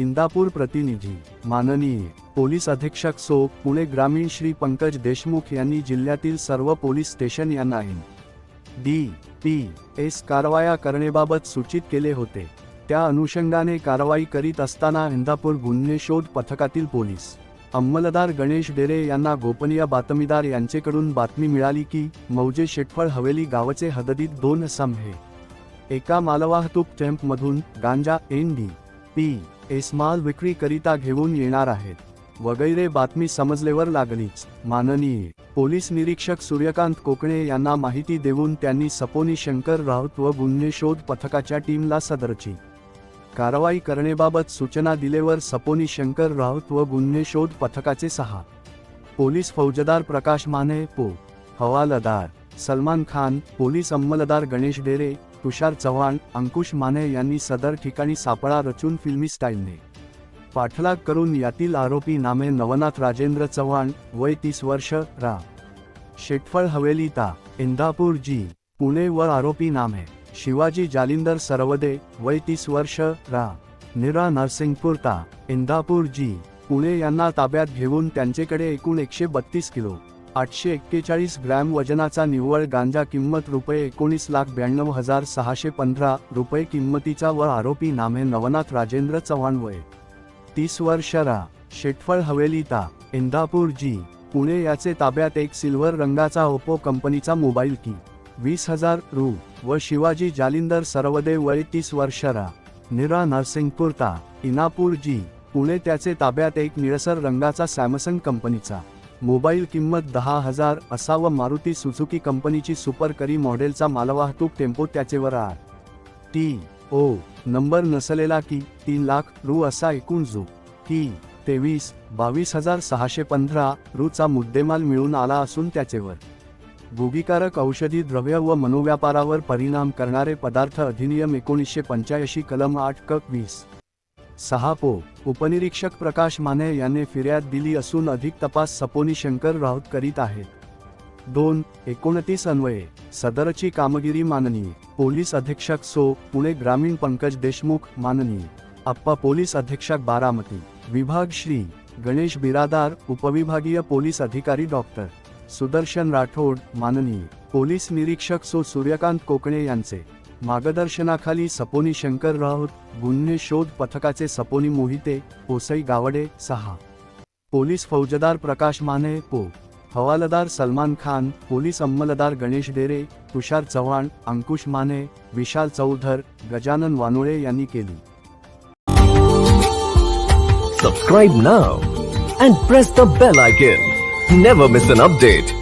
इंदापूर प्रतिनिधी माननीय पोलीस अधीक्षक सो पुणे ग्रामीण श्री पंकज देशमुख यांनी जिल्ह्यातील सर्व पोलीस स्टेशन यांना डी पी एस कारवाया करणेबाबत सूचित केले होते. त्या अनुषंगाने कारवाई करीत असताना इंदापूर गुन्हे शोध पथकातील पोलीस अंमलदार गणेश डेरे यांना गोपनीय बातमीदार यांचेकडून बातमी मिळाली की मौजे शेटफळ हवेली गावचे हददीत दोन संभे एका मालवाहतूक टेम्पमधून गांजा एन डी पी. एस माल विक्रीकरिता घेऊन येणार आहेत. वगैरे बातमी समजलेवर लागलीच. माननीय पोलीस निरीक्षक सूर्यकांत कोकणे यांना माहिती देऊन त्यांनी सपोनी शंकर राऊत व गुन्हे शोध पथकाच्या टीमला सदरची कारवाई करण्याबाबत सूचना दिलेवर सपोनी शंकर राऊत व गुन्हे शोध पथकाचे सहा पोलीस फौजदार प्रकाश माने पो. हवालदार सलमान खान पोलीस अंमलदार गणेश डेरे तुषार चव्हाण अंकुश माने यांनी सदर ठिकाणी सापळा रचून फिल्मी स्टाईलने पाठलाग करून यातील आरोपी नामे नवनाथ राजेंद्र चव्हाण वय तीस वर्ष रा. शेटफळ हवेली ता इंदापूर जी. पुणे व आरोपी नामे शिवाजी जालिंदर सरवदे वय तीस वर्ष रा. निरा नरसिंगपूर ता इंदापूर जी. पुणे यांना ताब्यात घेऊन त्यांचेकडे एकूण एकशे बत्तीस किलो आठशे एक्केचाळीस ग्रॅम वजनाचा निव्वळ गांजा किंमत रुपये एकोणीस लाख ब्याण्णव हजार सहाशे पंधरा रुपये किंमतीचा व आरोपी नामे नवनाथ राजेंद्र चव्हाण वय. तीस वर्ष रा. शेटफळ हवेलीता इंदापूर जी. पुणे याचे ताब्यात एक सिल्वर रंगाचा ओप्पो कंपनीचा मोबाईल की. वीस हजार रु. व शिवाजी जालिंदर सरवदे वय तीस वर्ष रा. निरा नरसिंगपूरता इनापूर जी. पुणे त्याचे ताब्यात एक निळसर रंगाचा सॅमसंग कंपनीचा. मोबाईल किंमत दहा हजार असा व मारुती सुझुकी कंपनीची सुपर करी मॉडेलचा मालवाहतूक टेम्पो त्याचेवर आर. टी. ओ. नंबर नसलेला की तीन लाख रु असा एकूण जो. की तेवीस बावीस हजार सहाशे पंधरा रूचा मुद्देमाल मिळून आला असून त्याचेवर. भूगिकारक औषधी द्रव्य व मनोव्यापारावर परिणाम करणारे पदार्थ अधिनियम एकोणीसशे पंच्याऐंशी कलम आठ क वीस. सहा पो. उपनिरीक्षक प्रकाश माने यांनी फिर्याद दिली असून अधिक तपास सपोनी शंकर राऊत करीत आहेत. दोन एकोणतीस अन्वये. सदरची कामगिरी माननीय. पोलीस अधीक्षक सो. पुणे ग्रामीण पंकज देशमुख माननीय. अप्पा पोलीस अधीक्षक बारामती. विभाग श्री. गणेश बिरादार उपविभागीय पोलीस अधिकारी डॉक्टर सुदर्शन राठोड माननीय. पोलीस निरीक्षक सो. सूर्यकांत कोकणे यांचे. मार्गदर्शनाखाली सपोनी शंकर राऊत गुन्हे शोध पथकाचे सपोनी मोहिते पोसई गावडे सहा. पोलीस फौजदार प्रकाश माने पो. हवालदार सलमान खान पोलीस अंमलदार गणेश डेरे तुषार चव्हाण अंकुश माने विशाल चौधर गजानन वानोळे यांनी केली. Subscribe now and press the bell icon never miss an update